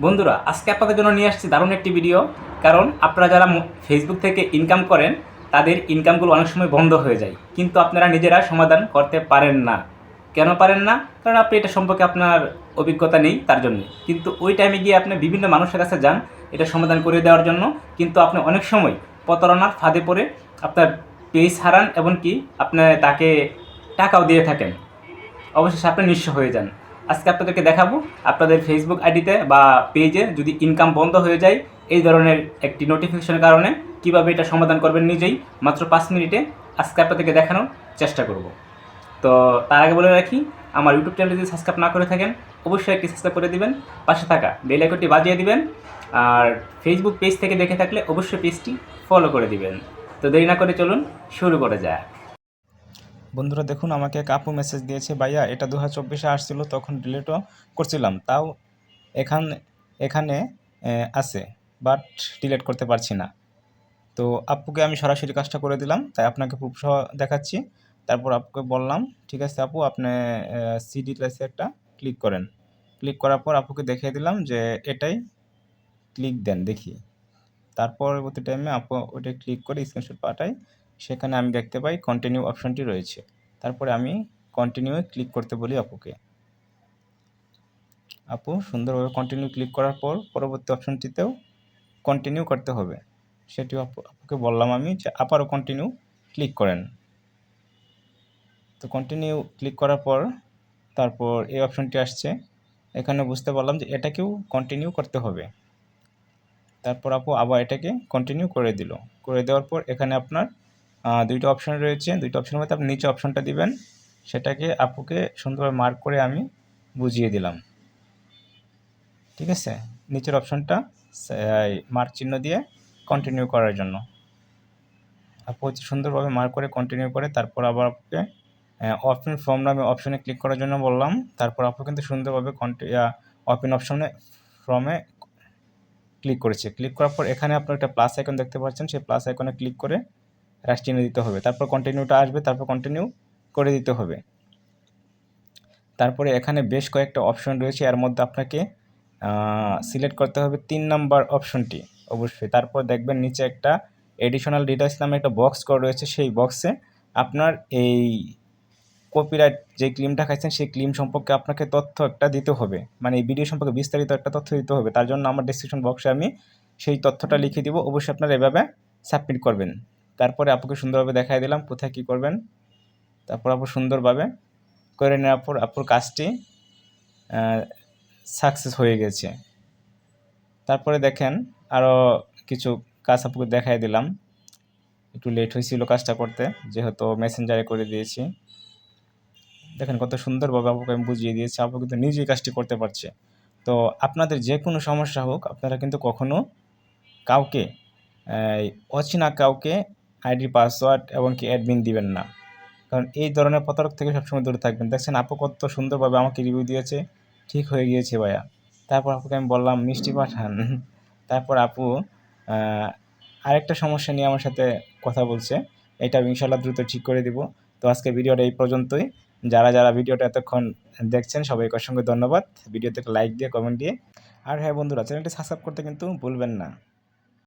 বন্ধুরা, আজকে আপনাদের জন্য নিয়ে আসছি দারুণ একটি ভিডিও কারণ আপনারা যারা ফেসবুক থেকে ইনকাম করেন, তাদের ইনকামগুলো অনেক সময় বন্ধ হয়ে যায়। কিন্তু আপনারা নিজেরা সমাধান করতে পারেন না। কেন পারেন না? কারণ আপনি এটা সম্পর্কে আপনার অভিজ্ঞতা নেই তার জন্য। কিন্তু ওই টাইমে গিয়ে আপনি বিভিন্ন মানুষের কাছে যান, এটা সমাধান করে দেওয়ার জন্য। কিন্তু আপনি অনেক সময় প্রতারণার ফাঁদে পড়ে আপনার পেজ হারান, এমনকি আপনি তাকে টাকাও দিয়ে থাকেন। অবশেষে আপনি নিঃস্ব হয়ে যান। আজকে আপনাদেরকে দেখাবো আপনাদের ফেসবুক আইডিতে বা পেজে যদি ইনকাম বন্ধ হয়ে যায়, এই ধরনের একটি নোটিফিকেশনের কারণে কীভাবে এটা সমাধান করবেন নিজেই, মাত্র পাঁচ মিনিটে আজকে আপনাদেরকে দেখানোর চেষ্টা করব। তো তার আগে বলে রাখি, আমার ইউটিউব চ্যানেল যদি সাবস্ক্রাইব না করে থাকেন, অবশ্যই একটি সাবস্ক্রাইব করে দিবেন, পাশে থাকা বেল আইকনটি বাজিয়ে দিবেন, আর ফেসবুক পেজ থেকে দেখে থাকলে অবশ্যই পেজটি ফলো করে দিবেন। তো দেরি না করে চলুন, শুরু করে যায় বন্ধুরা দেখুন, আমাকে এক আপু মেসেজ দিয়েছে, ভাইয়া, এটা দু হাজার চব্বিশে আসছিল, তখন ডিলিটও করছিলাম। তাও এখান, এখানে আছে বাট ডিলিট করতে পারছি না। তো আপুকে আমি সরাসরি কাজটা করে দিলাম, তাই আপনাকে প্রুফ সহ দেখাচ্ছি। তারপর আপুকে বললাম, ঠিক আছে আপু, আপনি সি ডিটেলসে একটা ক্লিক করেন। ক্লিক করার পর আপুকে দেখিয়ে দিলাম যে এটাই ক্লিক দেন, দেখি। তার পরবর্তী টাইমে আপু ওটা ক্লিক করে স্ক্রিনশট পাঠাই সেখানে আমি দেখতে পাই কন্টিনিউ অপশনটি রয়েছে। তারপরে আমি কন্টিনিউ ক্লিক করতে বলি আপুকে। আপু, সুন্দরভাবে কন্টিনিউ ক্লিক করার পর পরবর্তী অপশনটিতেও কন্টিনিউ করতে হবে। সেটিও আপু, আপুকে বললাম আমি যে আবারও কন্টিনিউ ক্লিক করেন। তো কন্টিনিউ ক্লিক করার পর তারপর এই অপশনটি আসছে। এখানে বুঝতে পারলাম যে এটাকেও কন্টিনিউ করতে হবে। তারপর আপু আবার এটাকে কন্টিনিউ করে দিল। করে দেওয়ার পর এখানে আপনার দুইটা অপশন রয়েছে। দুইটা অপশনের মধ্যে আপনি নিচে অপশনটা দিবেন। সেটাকে আপুকে সুন্দরভাবে মার্ক করে আমি বুঝিয়ে দিলাম। ঠিক আছে? নিচের অপশনটা মার্ক চিহ্ন দিয়ে কন্টিনিউ করার জন্য। আপু হচ্ছে সুন্দরভাবে মার্ক করে কন্টিনিউ করে, তারপর আবার আপুকে অপশন ফর্ম নামে অপশনে ক্লিক করার জন্য বললাম। তারপর আপু কিন্তু সুন্দরভাবে কন্টি ওপেন অপশনে ফর্মে ক্লিক করেছে। ক্লিক করার পর এখানে আপনার একটা প্লাস আইকন দেখতে পাচ্ছেন। সেই প্লাস আইকনে ক্লিক করে রাশ টেনে দিতে হবে। তারপর কন্টিনিউটা আসবে, তারপর কন্টিনিউ করে দিতে হবে। তারপরে এখানে বেশ কয়েকটা অপশন রয়েছে। এর মধ্যে আপনাকে সিলেক্ট করতে হবে তিন নাম্বার অপশনটি অবশ্যই। তারপর দেখবেন নিচে একটা এডিশনাল ডিটেলস নামে একটা বক্স করা রয়েছে। সেই বক্সে আপনার এই কপিরাইট যে ক্লিমটা খাইছেন, সেই ক্লিম সম্পর্কে আপনাকে তথ্য একটা দিতে হবে। মানে এই ভিডিও সম্পর্কে বিস্তারিত একটা তথ্য দিতে হবে। তার জন্য আমার ডিসক্রিপশন বক্সে আমি সেই তথ্যটা লিখে দিব। অবশ্যই আপনারা এভাবে সাবমিট করবেন। তারপরে আপুকে সুন্দরভাবে দেখাই দিলাম, কোথায় কী করবেন। তারপর আপু সুন্দরভাবে করে নেওয়ার পর আপুর কাজটি সাকসেস হয়ে গেছে। তারপরে দেখেন আরও কিছু কাজ আপুকে দেখাই দিলাম। একটু লেট হয়েছিল কাজটা করতে, যেহেতু মেসেঞ্জারে করে দিয়েছি। দেখেন কত সুন্দরভাবে আপুকে আমি বুঝিয়ে দিয়েছি, আপু কিন্তু নিজেই কাজটি করতে পারছে। তো আপনাদের যে কোনো সমস্যা হোক, আপনারা কিন্তু কখনো কাউকে অচেনা কাউকে আইডি, পাসওয়ার্ড এবং কি অ্যাডমিন দিবেন না। কারণ এই ধরনের প্রতারক থেকে সবসময় দূরে থাকবেন। দেখছেন, আপু কত সুন্দরভাবে আমাকে রিভিউ দিয়েছে। ঠিক হয়ে গিয়েছে ভাইয়া। তারপর আপুকে আমি বললাম, মিষ্টি পাঠান। তারপর আপু আরেকটা সমস্যা নিয়ে আমার সাথে কথা বলছে। এটা ইনশাল্লাহ দ্রুত ঠিক করে দিব। তো আজকে ভিডিওটা এই পর্যন্তই। যারা যারা ভিডিওটা এতক্ষণ দেখছেন, সবাইকে অসংখ্য ধন্যবাদ। ভিডিওতে লাইক দিয়ে কমেন্ট দিয়ে। আর হ্যাঁ বন্ধুরা, চ্যানেলটি সাবস্ক্রাইব করতে কিন্তু ভুলবেন না।